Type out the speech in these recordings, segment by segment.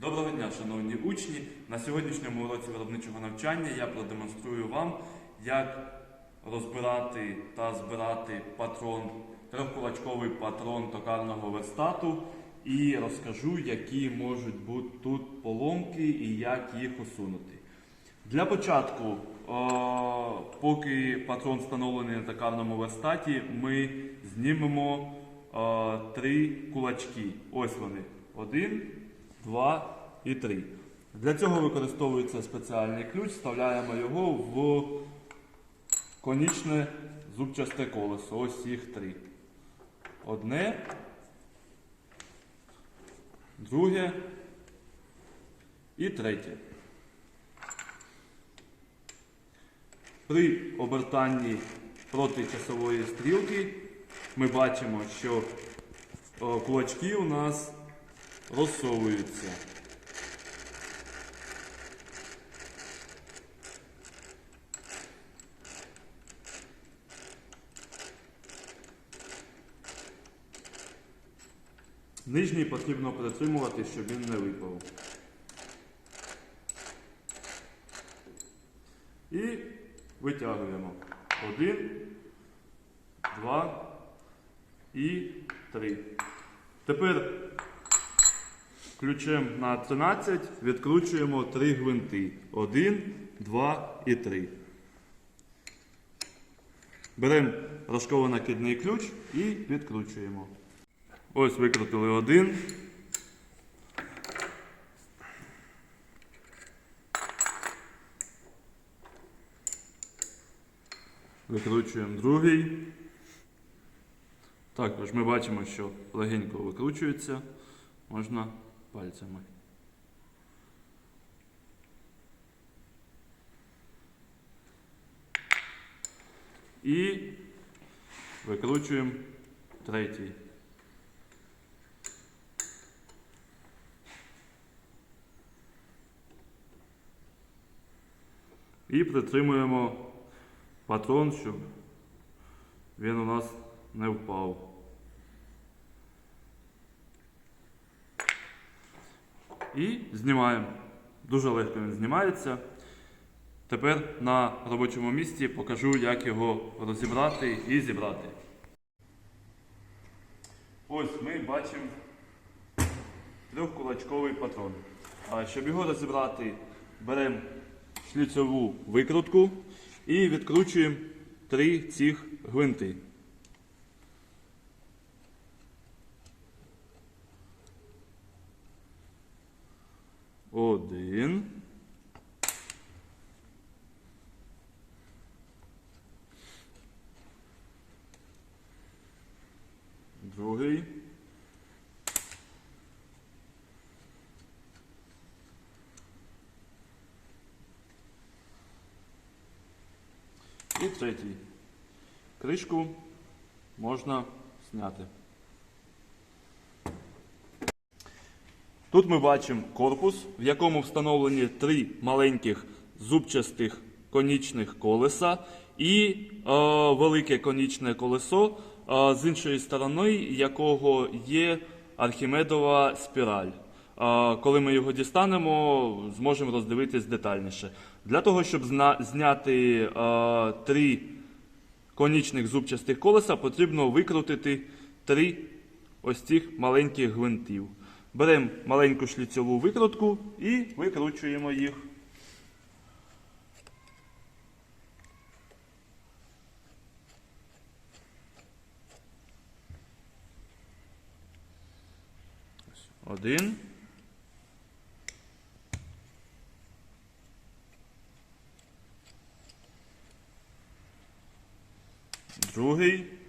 Доброго дня, шановні учні! На сьогоднішньому уроці виробничого навчання я продемонструю вам, як розбирати та збирати патрон, трьохкулачковий патрон токарного верстату і розкажу, які можуть бути тут поломки і як їх усунути. Для початку, е, поки патрон встановлений на токарному верстаті, ми знімемо е, три кулачки. Ось вони. Один, два і три. Для цього використовується спеціальний ключ, вставляємо його в конічне зубчасте колесо. Ось їх три. Одне, друге і третє. При обертанні проти часової стрілки ми бачимо, що кулачки у нас розсовуються. Нижній потрібно притримувати, щоб він не випав. І витягуємо. Один, два і три. Тепер ключем на 13 відкручуємо три гвинти. Один, два і три. Беремо рожково-накидний ключ і відкручуємо. Ось викрутили один. Викручуємо другий. Також ми бачимо, що легенько викручується, можна пальцями. І викручуємо третій. І притримуємо патрон, щоб він у нас не впав. І знімаємо. Дуже легко він знімається. Тепер на робочому місці покажу, як його розібрати і зібрати. Ось ми бачимо трьохкулачковий патрон. А щоб його розібрати, беремо шліцеву викрутку і відкручуємо три цих гвинти. Один. Другий. І третій. Кришку можна зняти. Тут ми бачимо корпус, в якому встановлені три маленьких зубчастих конічних колеса і е, велике конічне колесо, е, з іншої сторони якого є архімедова спіраль. Е, коли ми його дістанемо, зможемо роздивитись детальніше. Для того, щоб зняти е, три конічних зубчастих колеса, потрібно викрутити три ось цих маленьких гвинтів. Беремо маленьку шліцьову викрутку і викручуємо їх. Один. Другий.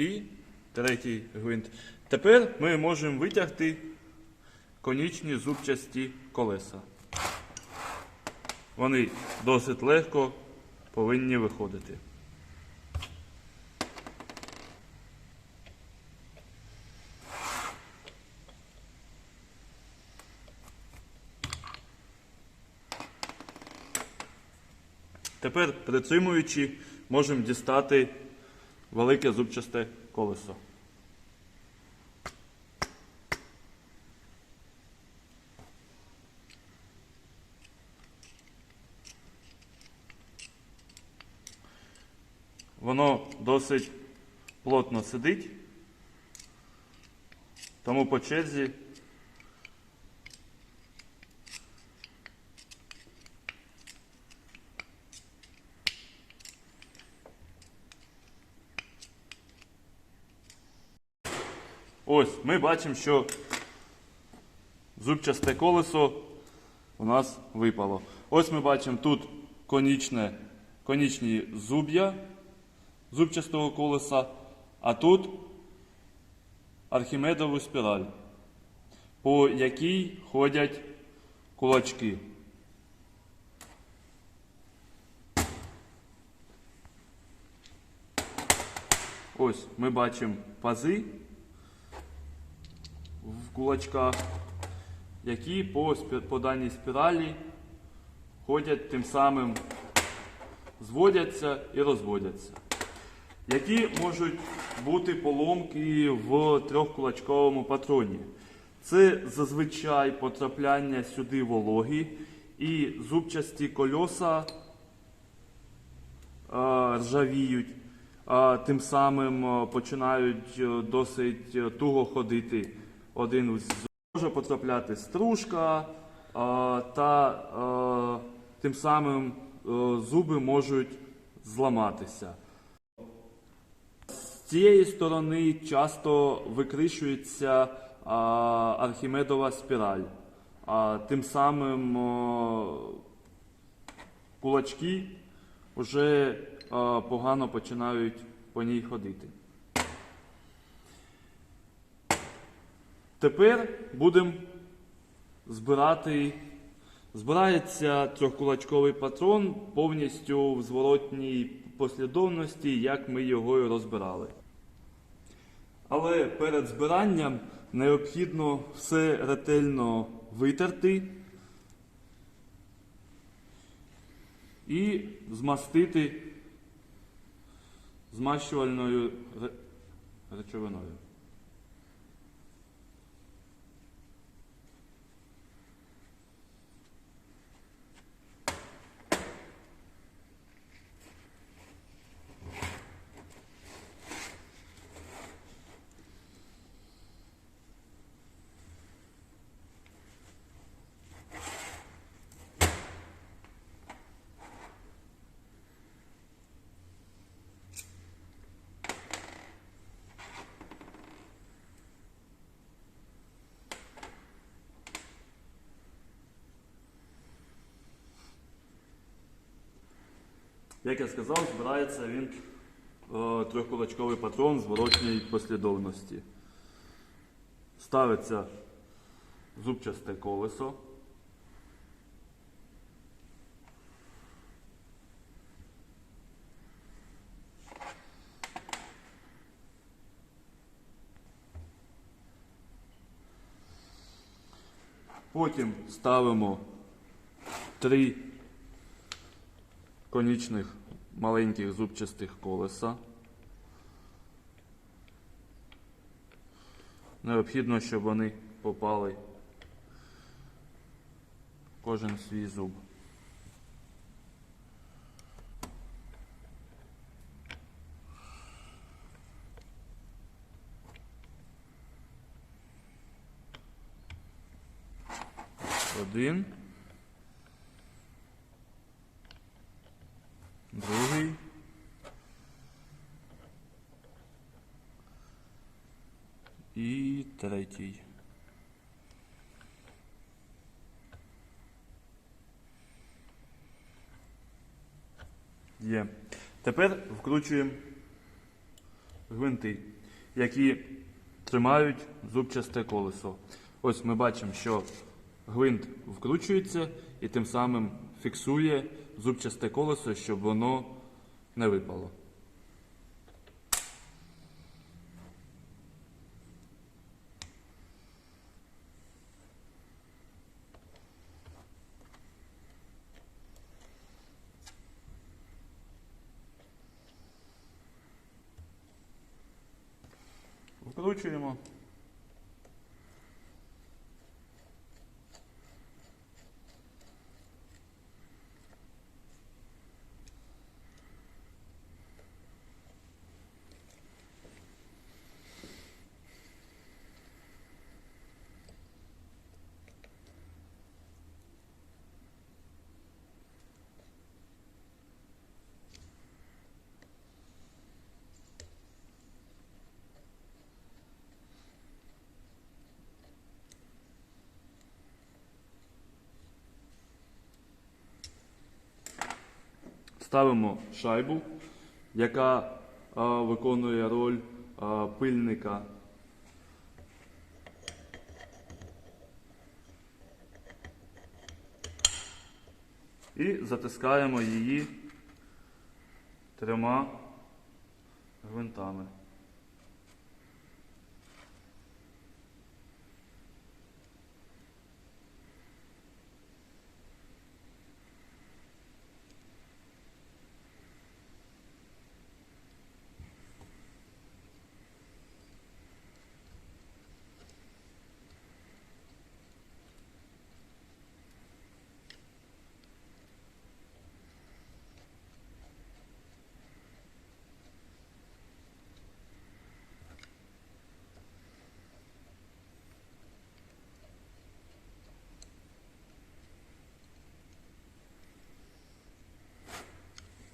І третій гвинт. Тепер ми можемо витягти конічні зубчасті колеса. Вони досить легко повинні виходити. Тепер, притримуючи, можемо дістати велике зубчасте колесо. Воно досить плотно сидить, тому по черзі Ось ми бачимо, що зубчасте колесо у нас випало. Ось ми бачимо тут конічне, конічні зуб'я зубчастого колеса, а тут архімедову спіраль, по якій ходять кулачки. Ось ми бачимо пази в кулачках, які по, по даній спіралі ходять тим самим, зводяться і розводяться. Які можуть бути поломки в трьохкулачковому патроні? Це зазвичай потрапляння сюди вологи і зубчасті кольоса е, ржавіють, тим самим е, починають е, досить туго ходити один з може потрапляти стружка, е, та е, тим самим е, зуби можуть зламатися. З цієї сторони часто викришується архімедова спіраль, а тим самим кулачки вже а, погано починають по ній ходити. Тепер будемо збирати. Збирається трьохкулачковий патрон повністю в зворотній послідовності, як ми його і розбирали. Але перед збиранням необхідно все ретельно витерти і змастити змащувальною речовиною. Як я сказав, збирається він е, трьохкулачковий патрон в зворотній послідовності. Ставиться зубчасте колесо. Потім ставимо три конічних маленьких зубчастих колеса. Необхідно, щоб вони попали кожен свій зуб. Один. Другий. І третій. Є. Тепер вкручуємо гвинти, які тримають зубчасте колесо. Ось ми бачимо, що гвинт вкручується і тим самим фіксує зубчасте колесо, щоб воно не випало. 去了吗？Ставимо шайбу, яка а, виконує роль а, пильника. І затискаємо її трьома гвинтами.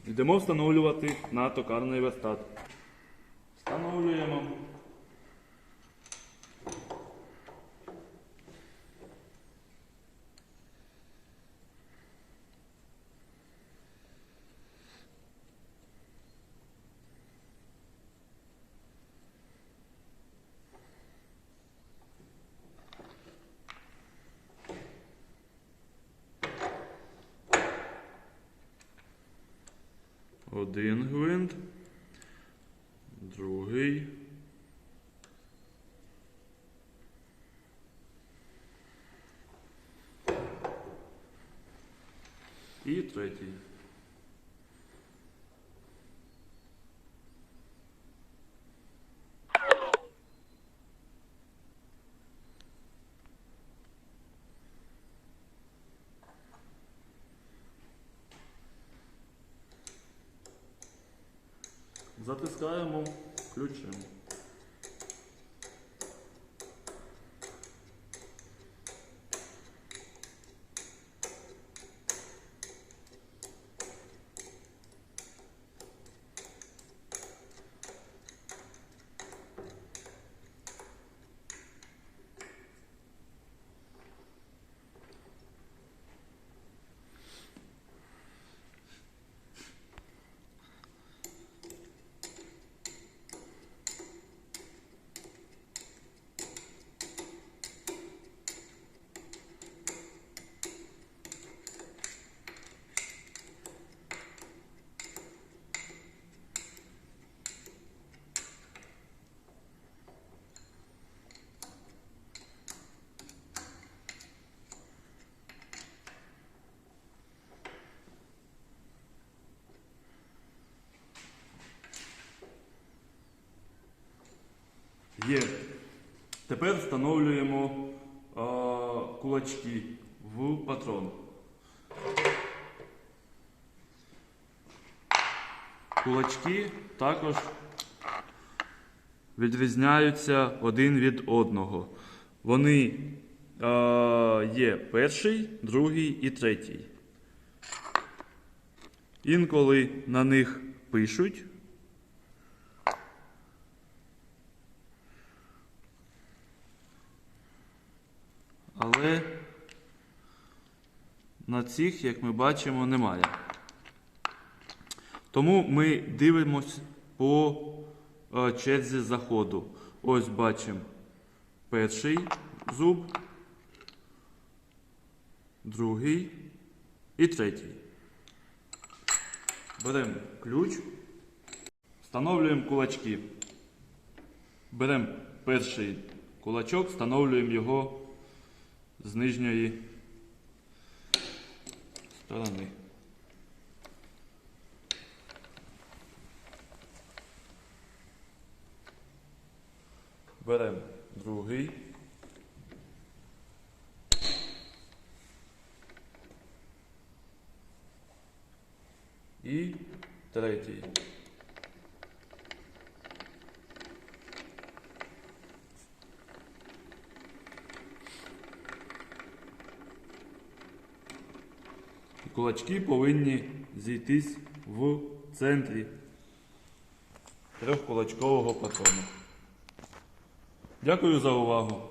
Йдемо встановлювати на токарний верстат. Встановлюємо. Один гвинт, другий. І третій. Затискаємо ключем. Є. Тепер встановлюємо а, кулачки в патрон. Кулачки також відрізняються один від одного. Вони а, є перший, другий і третій. Інколи на них пишуть. Але на цих, як ми бачимо, немає. Тому ми дивимось по е, черзі заходу. Ось бачимо перший зуб, другий і третій. Беремо ключ, встановлюємо кулачки. Беремо перший кулачок, встановлюємо його з нижньої сторони. Беремо другий. І третій. Кулачки повинні зійтись в центрі трьохкулачкового патрона. Дякую за увагу.